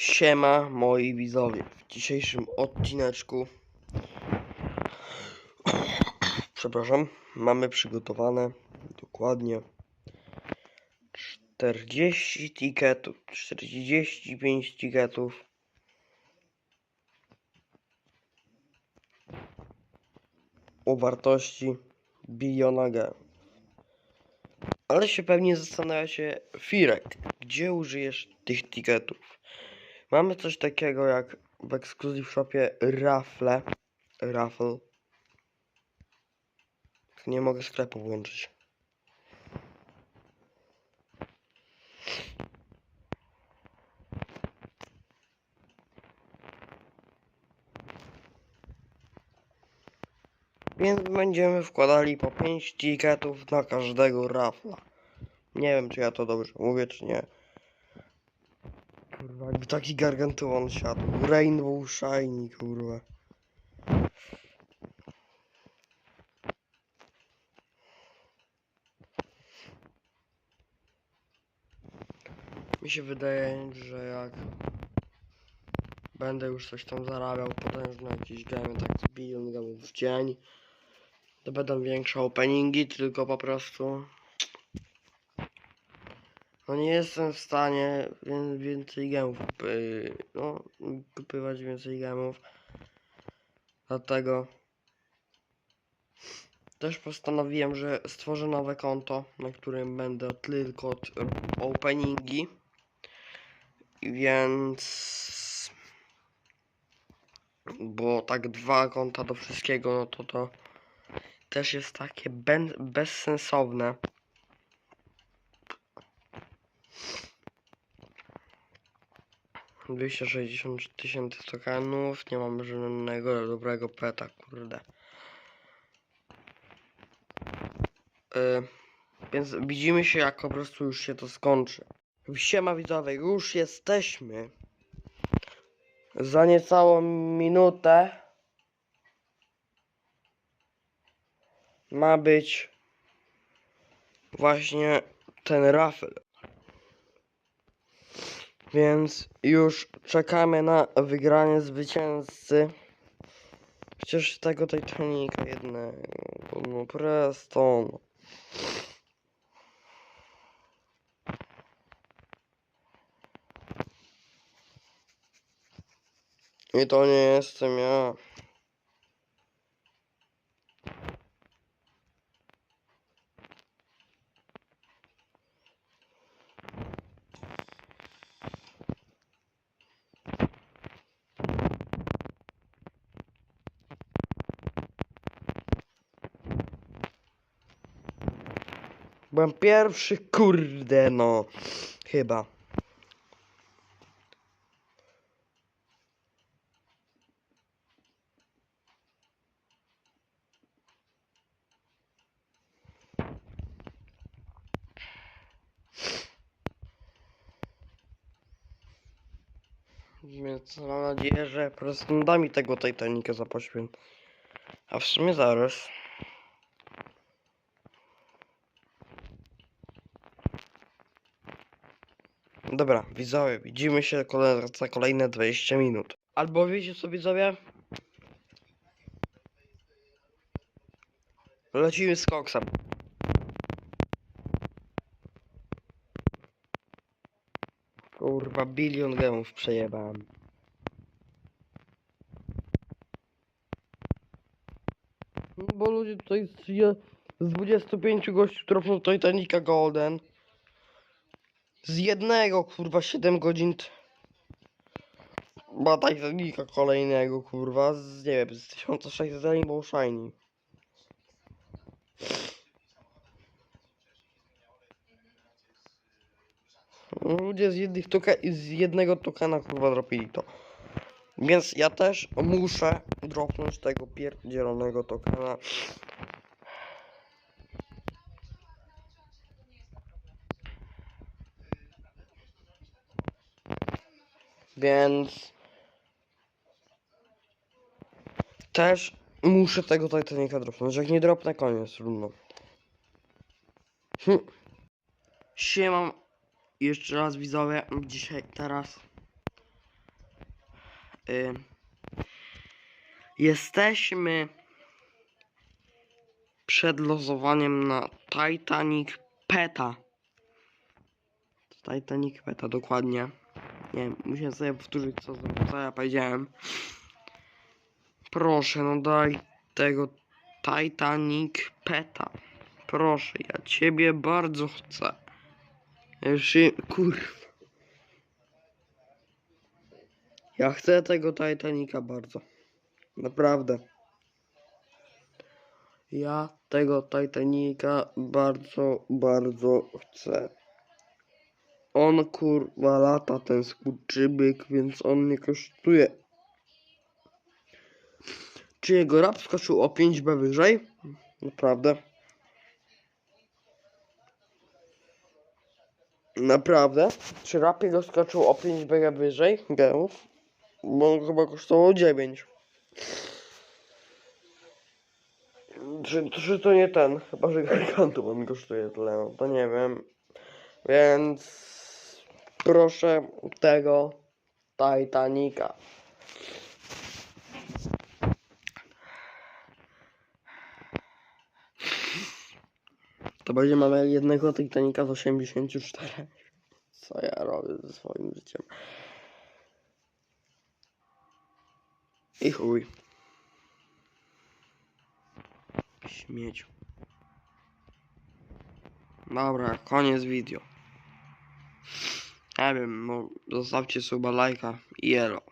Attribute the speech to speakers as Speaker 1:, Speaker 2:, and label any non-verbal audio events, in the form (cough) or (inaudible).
Speaker 1: Siema moi widzowie. W dzisiejszym odcineczku przepraszam, mamy przygotowane dokładnie 40 tiketów, 45 tiketów o wartości biliona G. Ale się pewnie zastanawiacie, Firek, gdzie użyjesz tych tiketów? Mamy coś takiego jak w Exclusive Shopie Raffle. Raffle. Nie mogę sklepu włączyć. Więc będziemy wkładali po 5 tiketów na każdego rafla. Nie wiem, czy ja to dobrze mówię, czy nie. Jakby taki gargantuan siadł. Rainbow Shiny, kurwa. Mi się wydaje, że jak będę już coś tam zarabiał potężne jakieś gemy, tak bilion gemów w dzień, to będą większe openingi, tylko po prostu no nie jestem w stanie wię- więcej gemów kupy, no, kupywać więcej gemów. Dlatego też postanowiłem, że stworzę nowe konto, na którym będę tylko od openingi. Więc bo tak dwa konta do wszystkiego, no to to też jest takie bezsensowne. Dwieście sześćdziesiąt tysięcy tokenów, nie mam żadnego dobrego peta, kurde. Y, więc widzimy się jak po prostu już się to skończy. Siema widzowie, już jesteśmy. Za niecałą minutę ma być właśnie ten rafel. Więc już czekamy na wygranie zwycięzcy. Przecież tego Titanica jednego, no Preston. I to nie jestem ja. Byłem pierwszy, kurde no. Chyba. Więc mam nadzieję, że po prostu da mi tego Titanica za poświęt. A w sumie zaraz. Dobra, widzowie, widzimy się za kolejne 20 minut. Albo wiecie co widzowie? Lecimy z koksem. Kurwa, bilion gemów przejebałem. No bo ludzie tutaj z, z 25 gości trofną Titanica Golden. Z jednego kurwa 7 godzin. t- Ma Titanica kolejnego kurwa z nie wiem z 1600 Rainbow Shiny. Ludzie z, jednych toke, z jednego tokena kurwa dropili to. Więc ja też muszę dropnąć tego pierdzielonego tokena. Więc też muszę tego Titanica dropnąć. Jak nie dropnę, koniec, trudno. Hm. Siemam jeszcze raz widzowie, dzisiaj, teraz Y, jesteśmy przed losowaniem na Titanic Peta. Titanic Peta, dokładnie. Nie wiem, musiałem sobie powtórzyć, co, co ja powiedziałem. Proszę, no daj tego Titanic Peta. Proszę, ja ciebie bardzo chcę. Jeszcze, kurwa. Ja chcę tego Titanica bardzo. Naprawdę. Ja tego Titanica bardzo, bardzo chcę. On kurwa lata ten skurczybyk, więc on nie kosztuje. Czy jego rap skoczył o 5B wyżej? Naprawdę. Naprawdę? Czy rap jego skoczył o 5B wyżej? Geów? Bo on chyba kosztował 9. Czy, czy to nie ten? Chyba, że Gargantum (laughs) on kosztuje tyle, no to nie wiem. Więc proszę tego Titanica. To będziemy mieli jednego Titanica z 84. Co ja robię ze swoim życiem? I chuj. Śmieciu. Dobra, koniec video. Nie wiem, no, zostawcie suba, lajka i elo.